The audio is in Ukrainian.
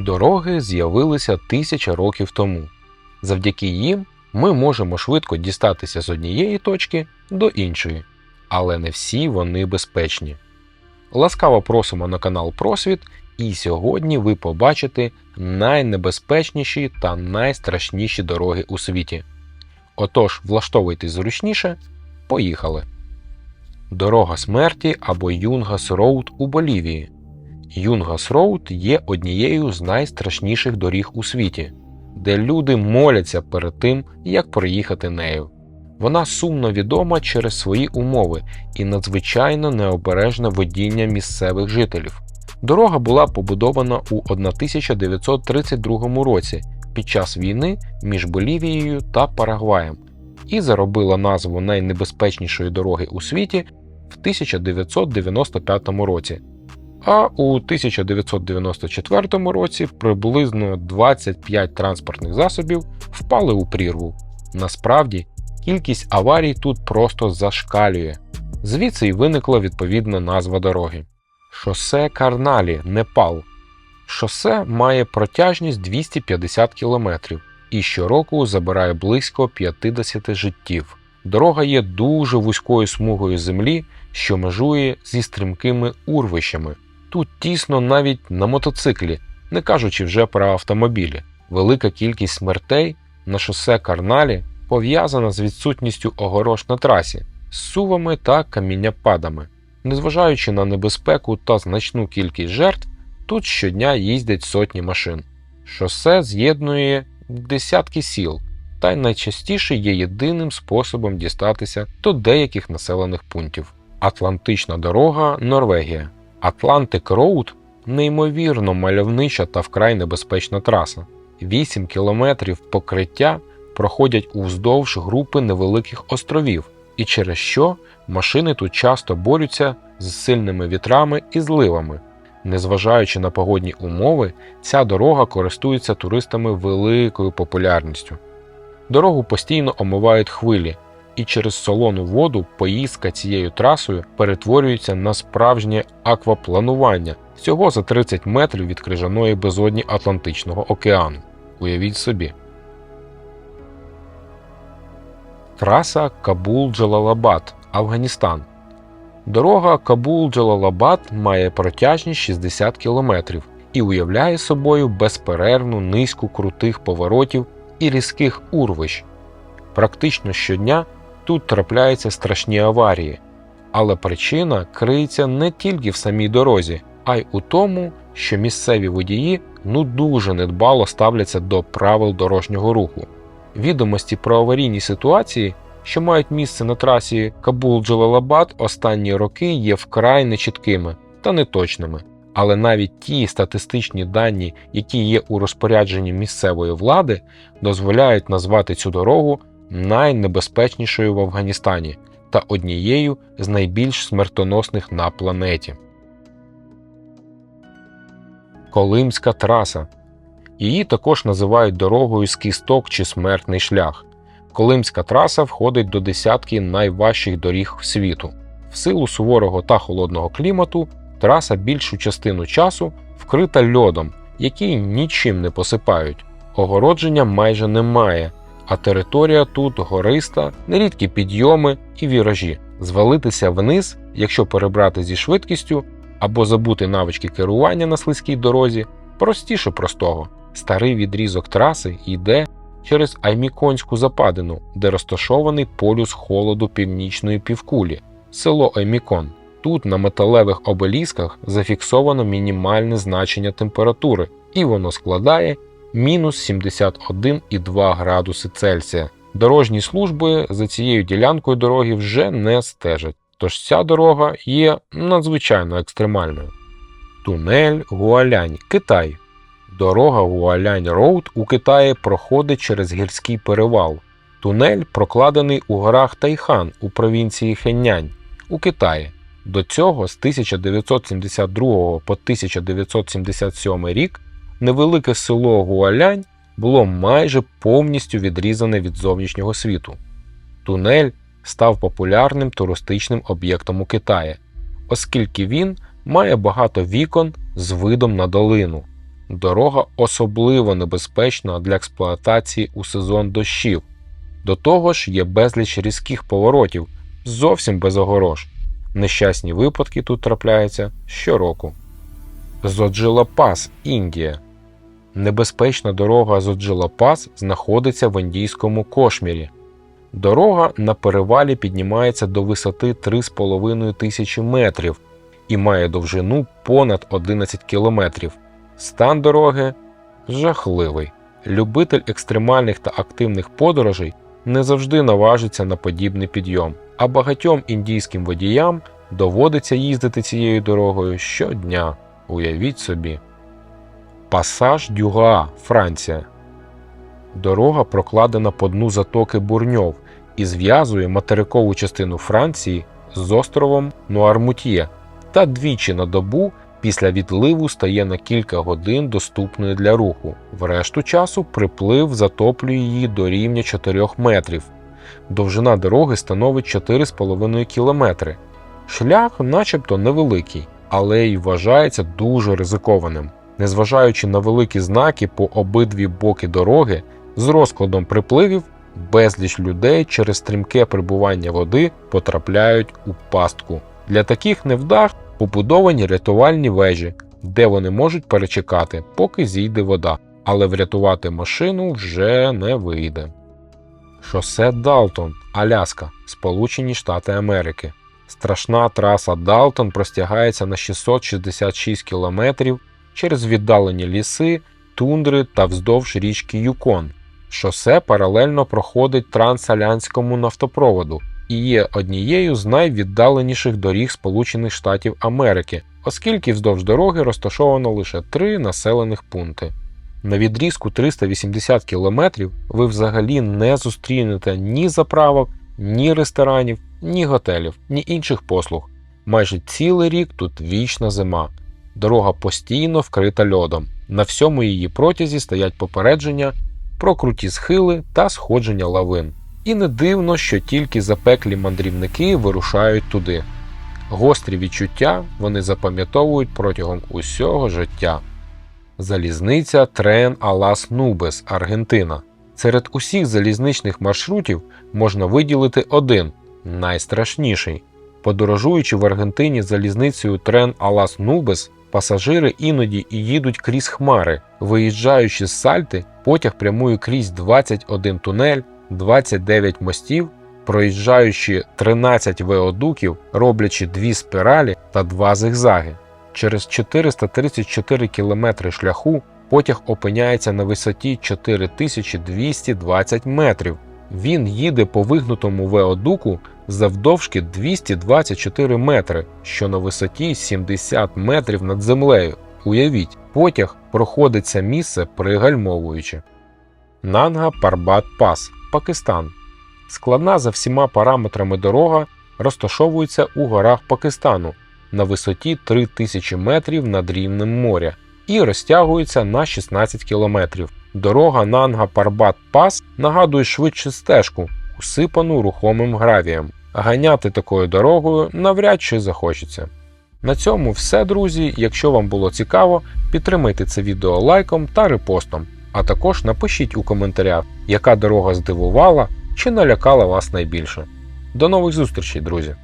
Дороги з'явилися тисяча років тому. Завдяки їм ми можемо швидко дістатися з однієї точки до іншої, але не всі вони безпечні. Ласкаво просимо на канал Просвіт, і сьогодні ви побачите найнебезпечніші та найстрашніші дороги у світі. Отож, влаштовуйтесь зручніше, поїхали. Дорога смерті або Юнгас Роуд у Болівії. Юнгас Роуд є однією з найстрашніших доріг у світі, де люди моляться перед тим, як проїхати нею. Вона сумно відома через свої умови і надзвичайно необережне водіння місцевих жителів. Дорога була побудована у 1932 році під час війни між Болівією та Парагваєм і заробила назву найнебезпечнішої дороги у світі в 1995 році. А у 1994 році приблизно 25 транспортних засобів впали у прірву. Насправді, кількість аварій тут просто зашкалює. Звідси й виникла відповідна назва дороги. Шосе Карналі, Непал. Шосе має протяжність 250 км і щороку забирає близько 50 життів. Дорога є дуже вузькою смугою землі, що межує зі стрімкими урвищами. Тут тісно навіть на мотоциклі, не кажучи вже про автомобілі. Велика кількість смертей на шосе Карналі пов'язана з відсутністю огорож на трасі, з сувами та камінням-падами. Незважаючи на небезпеку та значну кількість жертв, тут щодня їздять сотні машин. Шосе з'єднує десятки сіл, та й найчастіше є єдиним способом дістатися до деяких населених пунктів. Атлантична дорога Норвегія. Атлантик Роуд неймовірно мальовнича та вкрай небезпечна траса. 8 кілометрів покриття проходять уздовж групи невеликих островів, і через що машини тут часто борються з сильними вітрами і зливами. Незважаючи на погодні умови, ця дорога користується туристами великою популярністю. Дорогу постійно омивають хвилі, і через солону воду поїздка цією трасою перетворюється на справжнє аквапланування всього за 30 метрів від крижаної безодні Атлантичного океану. Уявіть собі. Траса Кабул-Джалалабад, Афганістан. Дорога Кабул-Джалалабад має протяжність 60 км і уявляє собою безперервну низку крутих поворотів і різких урвищ. Практично щодня тут трапляються страшні аварії, але причина криється не тільки в самій дорозі, а й у тому, що місцеві водії ну дуже недбало ставляться до правил дорожнього руху. Відомості про аварійні ситуації, що мають місце на трасі Кабул-Джалалабад останні роки є вкрай нечіткими та неточними. Але навіть ті статистичні дані, які є у розпорядженні місцевої влади, дозволяють назвати цю дорогу найнебезпечнішою в Афганістані та однією з найбільш смертоносних на планеті. Колимська траса. Її також називають дорогою з кісток чи смертний шлях. Колимська траса входить до десятки найважчих доріг світу. В силу суворого та холодного клімату траса більшу частину часу вкрита льодом, який нічим не посипають. Огородження майже немає, а територія тут гориста, нерідкі підйоми і віражі. Звалитися вниз, якщо перебрати зі швидкістю або забути навички керування на слизькій дорозі, простіше простого. Старий відрізок траси йде через Айміконську западину, де розташований полюс холоду північної півкулі, село Аймікон. Тут на металевих обелісках зафіксовано мінімальне значення температури, і воно складає мінус 71,2 градуси Цельсія. Дорожні служби за цією ділянкою дороги вже не стежать, тож ця дорога є надзвичайно екстремальною. Тунель Гуалянь, Китай. Дорога Гуалянь Роуд у Китаї проходить через гірський перевал. Тунель прокладений у горах Тайхан у провінції Хеннянь у Китаї. До цього з 1972 по 1977 рік невелике село Гуалянь було майже повністю відрізане від зовнішнього світу. Тунель став популярним туристичним об'єктом у Китаї, оскільки він має багато вікон з видом на долину. Дорога особливо небезпечна для експлуатації у сезон дощів. До того ж є безліч різких поворотів, зовсім без огорож. Нещасні випадки тут трапляються щороку. Зоджилапас, Індія. Небезпечна дорога Зоджилапас знаходиться в індійському кошмірі. Дорога на перевалі піднімається до висоти 3,5 тисячі метрів і має довжину понад 11 кілометрів. Стан дороги жахливий. Любитель екстремальних та активних подорожей не завжди наважиться на подібний підйом, а багатьом індійським водіям доводиться їздити цією дорогою щодня. Уявіть собі. Пасаж Дюга, Франція. Дорога прокладена по дну затоки Бурньов і зв'язує материкову частину Франції з островом Нуармутьє та двічі на добу після відливу стає на кілька годин доступною для руху. В решту часу приплив затоплює її до рівня 4 метрів. Довжина дороги становить 4,5 кілометри. Шлях, начебто, невеликий, але й вважається дуже ризикованим. Незважаючи на великі знаки по обидві боки дороги, з розкладом припливів безліч людей через стрімке прибування води потрапляють у пастку. Для таких невдах побудовані рятувальні вежі, де вони можуть перечекати, поки зійде вода, але врятувати машину вже не вийде. Шосе Далтон, Аляска, Сполучені Штати Америки. Страшна траса Далтон простягається на 666 кілометрів через віддалені ліси, тундри та вздовж річки Юкон. Шосе паралельно проходить трансалянському нафтопроводу і є однією з найвіддаленіших доріг Сполучених Штатів Америки, оскільки вздовж дороги розташовано лише три населених пункти. На відрізку 380 км ви взагалі не зустрінете ні заправок, ні ресторанів, ні готелів, ні інших послуг. Майже цілий рік тут вічна зима. Дорога постійно вкрита льодом. На всьому її протязі стоять попередження про круті схили та сходження лавин. І не дивно, що тільки запеклі мандрівники вирушають туди. Гострі відчуття вони запам'ятовують протягом усього життя. Залізниця Трен Алас Нубес, Аргентина. Серед усіх залізничних маршрутів можна виділити один найстрашніший. Подорожуючи в Аргентині залізницею Трен Алас Нубес, пасажири іноді і їдуть крізь хмари. Виїжджаючи з Сальти, потяг прямує крізь 21 тунель, 29 мостів, проїжджаючи 13 веодуків, роблячи дві спіралі та два зигзаги. Через 434 кілометри шляху потяг опиняється на висоті 4220 метрів. Він їде по вигнутому веодуку завдовжки 224 метри, що на висоті 70 метрів над землею. Уявіть, потяг проходить це місце пригальмовуючи. Нанга Парбат Пас, Пакистан. Складна за всіма параметрами дорога розташовується у горах Пакистану на висоті 3000 метрів над рівнем моря і розтягується на 16 кілометрів. Дорога Нанга Парбат Пас нагадує швидше стежку, усипану рухомим гравієм. Ганяти такою дорогою навряд чи захочеться. На цьому все, друзі. Якщо вам було цікаво, підтримайте це відео лайком та репостом, а також напишіть у коментарях, яка дорога здивувала чи налякала вас найбільше. До нових зустрічей, друзі!